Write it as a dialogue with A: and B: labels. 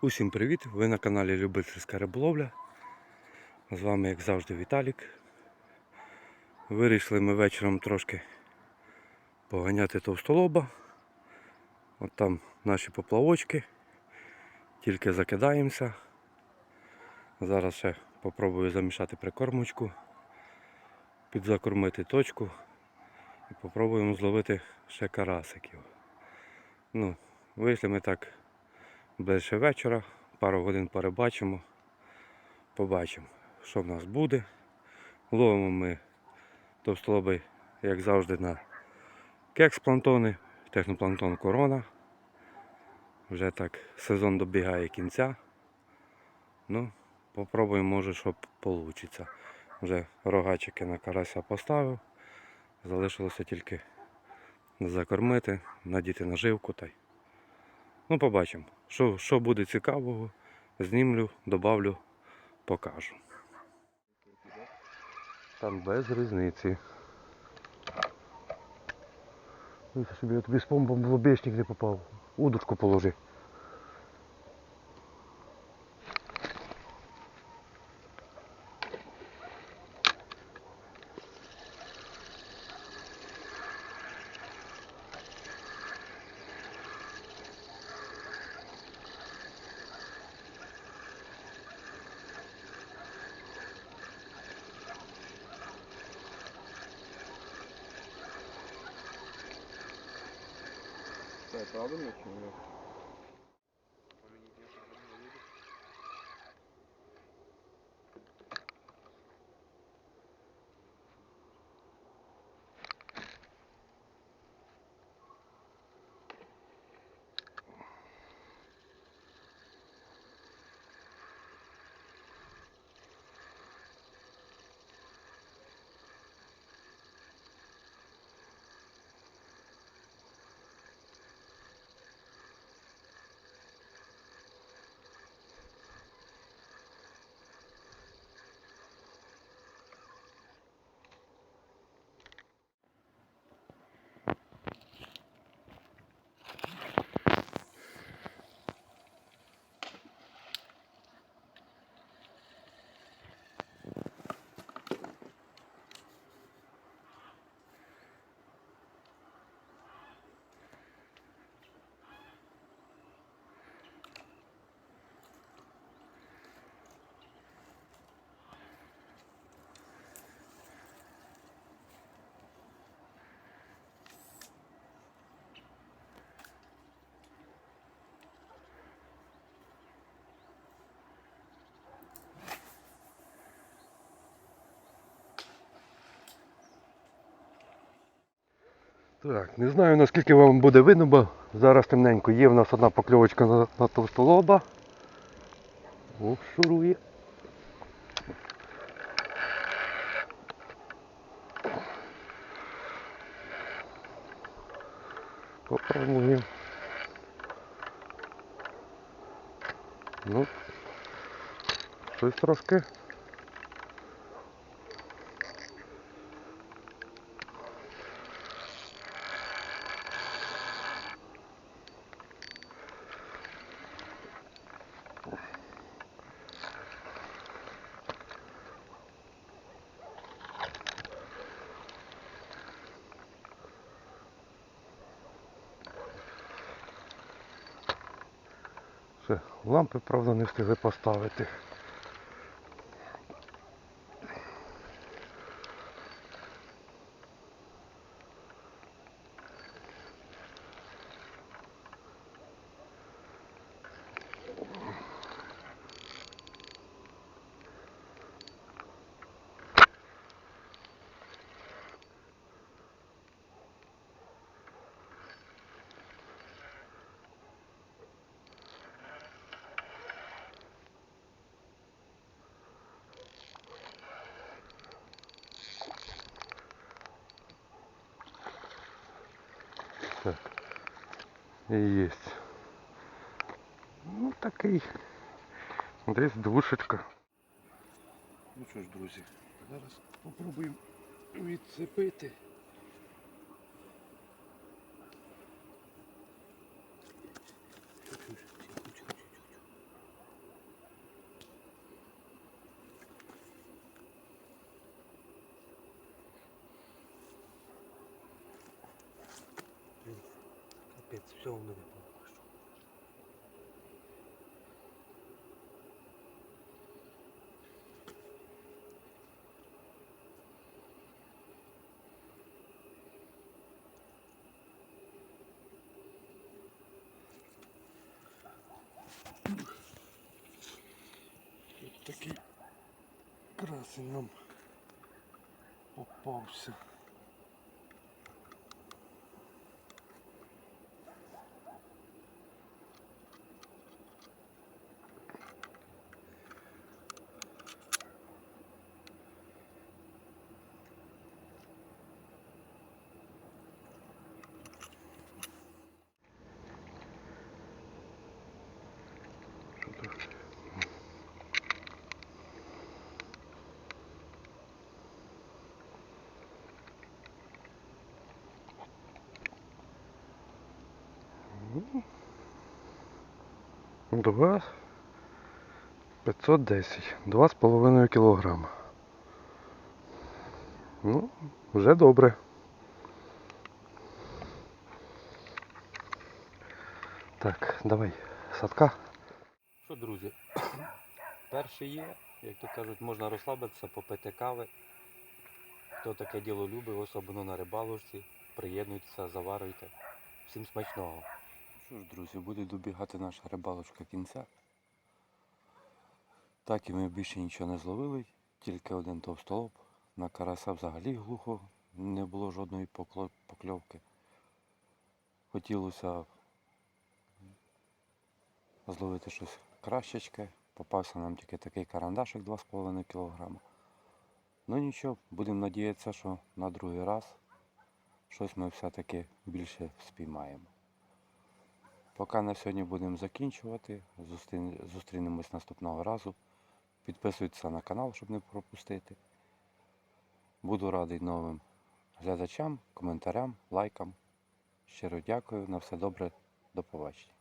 A: Усім привіт! Ви на каналі Любительська риболовля. З вами, як завжди, Віталік. Вирішили ми вечором трошки поганяти товстолоба. От там наші поплавочки. Тільки закидаємося. Зараз ще попробую замішати прикормочку, підзакормити точку і попробуємо зловити ще карасиків. Ну, вийшли ми так ближче вечора, пару годин перебачимо, побачимо, що в нас буде. Ловимо ми товстолоби, як завжди, на кекс-планктони, технопланктон корона. Вже так сезон добігає кінця. Ну, попробуємо, може, що вийде. Вже рогачики на карася поставив. Залишилося тільки закормити, надіти наживку та й Ну, побачимо. Що, що буде цікавого, знімлю, добавлю, покажу. Там без різниці.
B: Собі, я тобі з помпом в лобешник не попав. Удочку положи.
C: Evet, aldın mı şimdi?
B: Так, не знаю наскільки вам буде видно, бо зараз темненько. Є в нас одна покльовочка на, на товстолоба. О, шурує. Попробуємо. Ну, щось трошки. Все, лампи, правда, не встигли поставити. Єсть. Ну такий. Десь двушечка.
A: Ну що ж, друзі, зараз спробуємо відцепити.
B: Кльов не випав. Тут такий красень нам попався. 2 510, 2,5 кілограма. Ну, вже добре. Так, давай, садка.
A: Що, друзі? Перший є, як то кажуть, можна розслабитися, попити кави. Хто таке діло любить, особливо на рибалочці, приєднуйтеся, заварюйте. Всім смачного! Що ж, друзі, буде добігати наша рибалочка кінця. Так і ми більше нічого не зловили, тільки один товстолоб. На карася взагалі глухо, не було жодної покльовки. Хотілося зловити щось кращечке. Попався нам тільки такий карандашик 2,5 кг. Ну нічого, будемо надіятися, що на другий раз щось ми все-таки більше спіймаємо. Поки на сьогодні будемо закінчувати. Зустрінемось наступного разу. Підписуйтесь на канал, щоб не пропустити. Буду радий новим глядачам, коментарям, лайкам. Щиро дякую. На все добре. До побачення.